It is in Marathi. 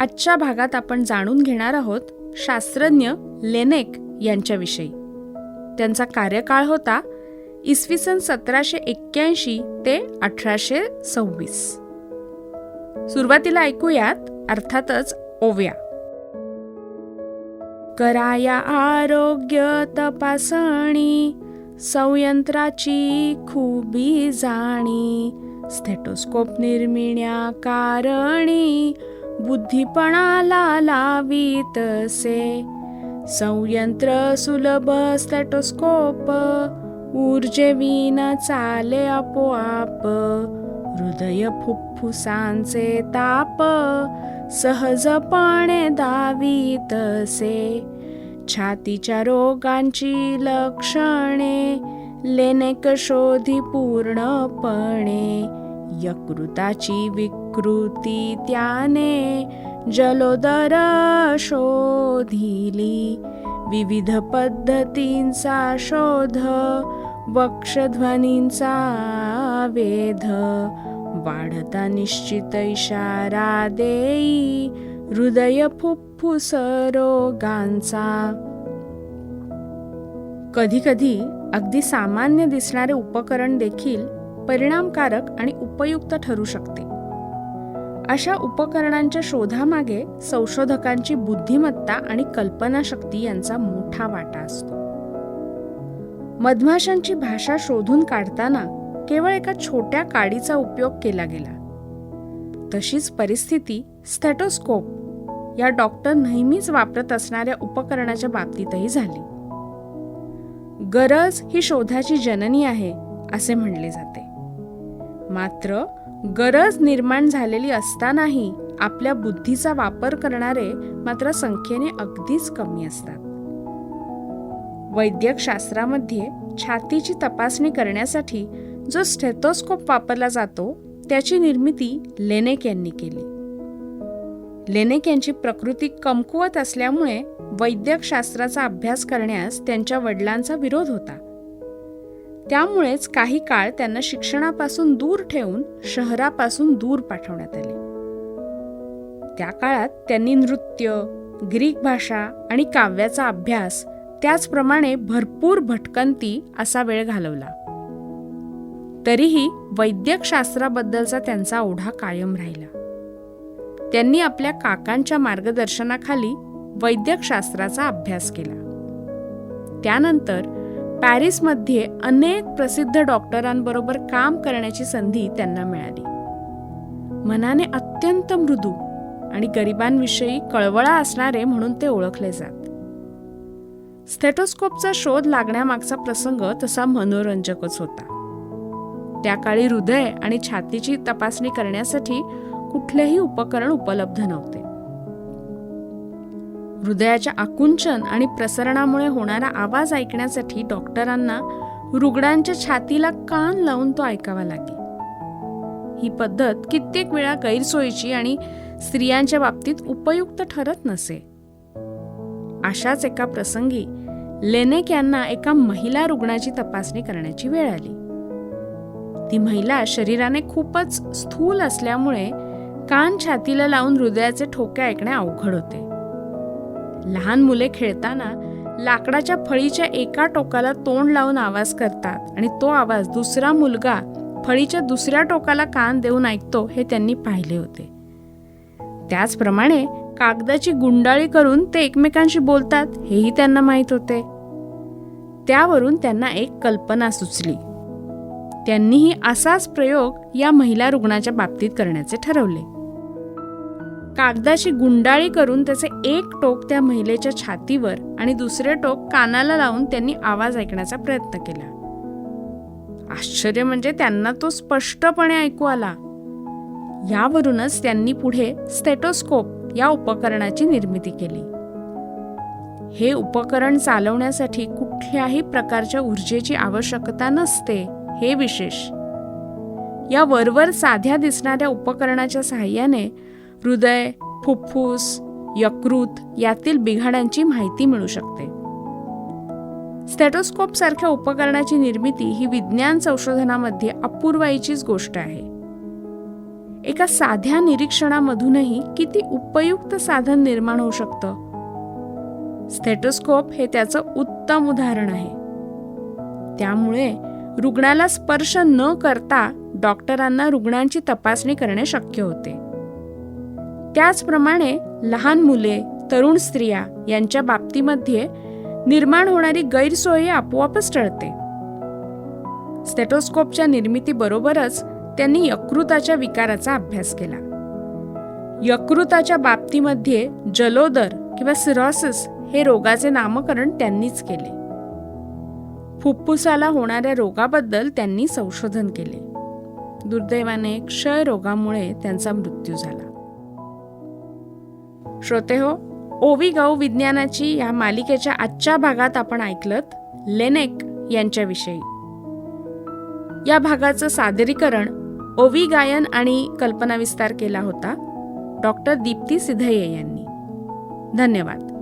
आजच्या भागात आपण जाणून घेणार आहोत शास्त्रज्ञ लेनेक यांच्याविषयी. त्यांचा कार्यकाळ होता इसवी सन सतराशे एक्क्याऐंशी ते अठराशे सव्वीस. सुरुवातीला ऐकूयात अर्थातच ओव्या. कराया आरोग्य तपासणी संयंत्राची खुबी जाणी स्टेटोस्कोप निर्मिण्या कारणी बुद्धिपणाला लावीतसे संयंत्र सुलभ स्टेटोस्कोप ऊर्जेविन चाले आपोआप. हृदय फुफ्फुसांचे ताप सहजपणे दावीतसे छातीच्या रोगांची लक्षणे लेनेक शोधी पूर्णपणे. यकृताची विकृती त्याने जलोदर शोधिली विविध पद्धतींचा शोध वक्षध्वनींचा वेध वाढता निश्चित इशारा देई हृदय फुफ्फुस रोगांचा. कधीकधी अगदी सामान्य दिसणारे उपकरण देखील परिणामकारक आणि उपयुक्त ठरू शकते. अशा उपकरणांच्या शोधामागे संशोधकांची बुद्धिमत्ता आणि कल्पनाशक्ती यांचा मोठा वाटा असतो. मधमाशांची भाषा शोधून काढताना केवळ एका छोट्या काडीचा उपयोग केला गेला. तशीच परिस्थिती स्टेटोस्कोप या डॉक्टर नेहमीच वापरत असणाऱ्या उपकरणाच्या बाबतीतही झाली. गरज ही शोधाची जननी आहे असे म्हणले जाते. मात्र गरज निर्माण झालेली असतानाही आपल्या बुद्धीचा वापर करणारे मात्र संख्येने अगदीच कमी असतात. वैद्यकशास्त्रामध्ये छातीची तपासणी करण्यासाठी जो स्टेथोस्कोप वापरला जातो त्याची निर्मिती लेनेक यांनी केली. लेनेक यांची प्रकृती कमकुवत असल्यामुळे वैद्यकशास्त्राचा अभ्यास करण्यास त्यांच्या वडिलांचा विरोध होता. त्यामुळेच काही काळ त्यांना शिक्षणापासून दूर ठेवून शहरापासून दूर पाठवण्यात आले. त्या काळात त्यांनी नृत्य ग्रीक भाषा आणि काव्याचा अभ्यास त्याचप्रमाणे भरपूर भटकंती असा वेळ घालवला. तरीही वैद्यकशास्त्राबद्दलचा त्यांचा ओढा कायम राहिला. त्यांनी आपल्या काकांच्या मार्गदर्शनाखाली वैद्यकशास्त्राचा अभ्यास केला. त्यानंतर पॅरिसमध्ये अनेक प्रसिद्ध डॉक्टरांबरोबर काम करण्याची संधी त्यांना मिळाली. मनाने अत्यंत मृदू आणि गरिबांविषयी कळवळा असणारे म्हणून ते ओळखले जात. स्टेटोस्कोपचा शोध लागण्यामागचा प्रसंग तसा मनोरंजकच होता. त्या काळी हृदय आणि छातीची तपासणी करण्यासाठी कुठलेही उपकरण उपलब्ध नव्हते. हृदयाच्या आकुंचन आणि प्रसरणामुळे होणारा आवाज ऐकण्यासाठी डॉक्टरांना रुग्णांच्या छातीला कान लावून तो ऐकावा लागे ही पद्धत कित्येक वेळा गैरसोयीची आणि स्त्रियांच्या बाबतीत उपयुक्त ठरत नसे. अशाच एका प्रसंगी लेनेक यांना एका महिला रुग्णाची तपासणी करण्याची वेळ आली. ती महिला शरीराने खूपच स्थूल असल्यामुळे कान छातीला लावून हृदयाचे ठोके ऐकणे अवघड होते. लहान मुले खेळताना लाकडाच्या फळीच्या एका टोकाला तोंड लावून आवाज करतात आणि तो आवाज दुसरा मुलगा फळीच्या दुसऱ्या टोकाला कान देऊन ऐकतो हे त्यांनी पाहिले होते. त्याचप्रमाणे कागदाची गुंडाळी करून ते एकमेकांशी बोलतात हेही त्यांना माहीत होते. त्यावरून त्यांना एक कल्पना सुचली. त्यांनीही असाच प्रयोग या महिला रुग्णाच्या बाबतीत करण्याचे ठरवले. कागदाची गुंडाळी करून त्याचे एक टोक त्या महिलेच्या छातीवर आणि दुसरे टोक कानाला लावून त्यांनी आवाज ऐकण्याचा प्रयत्न केला. आश्चर्य म्हणजे त्यांना तो स्पष्टपणे ऐकू आला. यावरूनच त्यांनी पुढे स्टेटोस्कोप या उपकरणाची निर्मिती केली. हे उपकरण चालवण्यासाठी कुठल्याही प्रकारच्या ऊर्जेची आवश्यकता नसते हे विशेष. या वरवर साध्या दिसणाऱ्या उपकरणाच्या सहाय्याने हृदय फुफ्फुस यकृत यातील बिघाडांची माहिती मिळू शकते. स्टेटोस्कोप सारख्या उपकरणाची निर्मिती ही विज्ञान संशोधनामध्ये अपूर्वाईचीच गोष्ट आहे. एका साध्या निरीक्षणामधूनही किती उपयुक्त साधन निर्माण होऊ शकतं? स्टेटोस्कोप हे त्याचं उत्तम उदाहरण आहे. त्यामुळे रुग्णाला स्पर्श न करता डॉक्टरांना रुग्णांची तपासणी करणे शक्य होते. त्याचप्रमाणे लहान मुले तरुण स्त्रिया यांच्या बाबतीमध्ये निर्माण होणारी गैरसोय आपोआपच टळते. स्टेटोस्कोपच्या निर्मितीबरोबरच त्यांनी यकृताच्या विकाराचा अभ्यास केला. यकृताच्या बाबतीमध्ये जलोदर किंवा सिरॉसिस हे रोगाचे नामकरण त्यांनीच केले. फुफ्फुसाला होणाऱ्या रोगाबद्दल त्यांनी संशोधन केले. दुर्दैवाने क्षय रोगामुळे त्यांचा मृत्यू झाला. श्रोते हो ओवी गाऊ विज्ञानाची या मालिकेच्या आजच्या भागात आपण ऐकलत लेनेक यांच्याविषयी. या भागाचं सादरीकरण ओवी गायन आणि कल्पना विस्तार केला होता डॉक्टर दीप्ती सिधये यांनी. धन्यवाद.